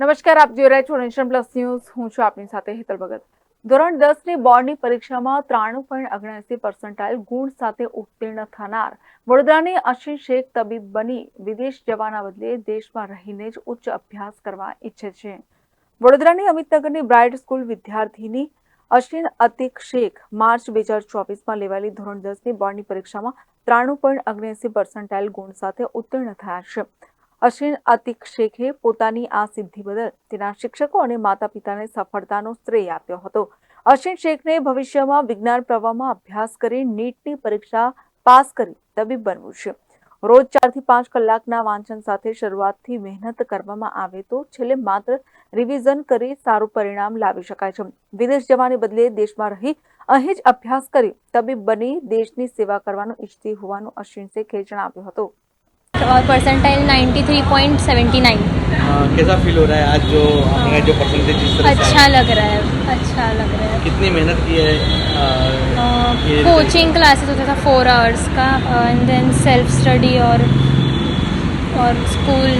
નમસ્કાર, આપ જોઈ રહ્યા છો નેશન પ્લસ ન્યૂઝ. હું છું આપની સાથે હેતલ ભગત. ધોરણ દસની બોર્ડની પરીક્ષામાં ત્રાણું પોઈન્ટ ઓગણસી પર્સન્ટાઇલ ગુણ સાથે ઉત્તીર્ણ થનાર વડોદરાની અશીન શેખ તબીબ બની વિદેશ જવાના બદલે દેશમાં રહીને જ ઉચ્ચ અભ્યાસ કરવા ઈચ્છે છે. વડોદરાની અમિતનગરની બ્રાઇટ સ્કૂલ વિદ્યાર્થીની અશ્વિન અતિક શેખ માર્ચ બે હજાર ચોવીસમાં લેવાયેલી ધોરણ દસની બોર્ડની પરીક્ષામાં ત્રાણું પોઈન્ટ ઓગણસી પર્સન્ટાઇલ ગુણ સાથે ઉત્તીર્ણ થયા છે. અશ્વિન અતિક શેખે પોતાની આ સિદ્ધિ બદલ તેના શિક્ષકો અને માતા પિતાને સફળતાનો શ્રેય આપ્યો હતો. અશ્વિન શેખને ભવિષ્યમાં વિજ્ઞાન પ્રવાહમાં અભ્યાસ કરી નીટની પરીક્ષા પાસ કરી તબીબ બનવું છે. રોજ ચારથી પાંચ કલાકના વાંચન સાથે શરૂઆતથી મહેનત કરવામાં આવે તો છેલ્લે માત્ર રિવિઝન કરી સારું પરિણામ લાવી શકાય છે. વિદેશ જવાને બદલે દેશમાં રહી અહીં જ અભ્યાસ કરી તબીબ બની દેશની સેવા કરવાનું ઈચ્છતી હોવાનું અશ્વિન શેખે જણાવ્યું હતું. और परसेंटाइल 93.79 हाँ, कैसा फील हो रहा है आज जो आपने जो परसेंटेज जिस तरह अच्छा लग रहा है अच्छा लग रहा है। कितनी मेहनत की है कोचिंग क्लासेस होता था फोर आवर्स का एंड देन सेल्फ स्टडी और और स्कूल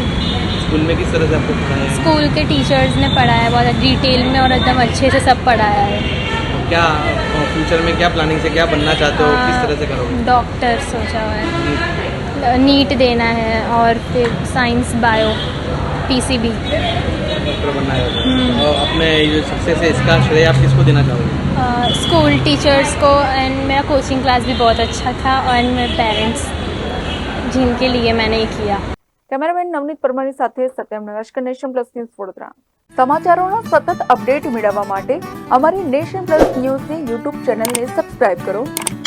स्कूल में किस तरह से आपको पढ़ाया स्कूल के टीचर्स ने पढ़ाया है बहुत डिटेल में और एकदम अच्छे से सब पढ़ाया है। क्या फ्यूचर में क्या प्लानिंग से क्या बनना चाहते हो? किस तरह से करोगे? डॉक्टर सोचा हुआ है। नीट देना है और फिर साइंस बायो पीसीबी डॉक्टर बनना है हम्म। और अपने ये जो सक्सेस है इसका श्रेय आप किसको देना चाहोगे स्कूल टीचर्स को एंड मेरा कोचिंग क्लास भी बहुत अच्छा था और मेरे पेरेंट्स जिनके लिए मैंने ये किया કેમેરામેન નવનીત પરમારની સાથે સત્યમ નમસ્કાર નેશન પ્લસ ન્યૂઝ વડોદરા સમાચારોના સતત અપડેટ મેળવવા માટે અમારી નેશન પ્લસ ન્યૂઝની યુટ્યુબ ચેનલને સબસ્ક્રાઇબ કરો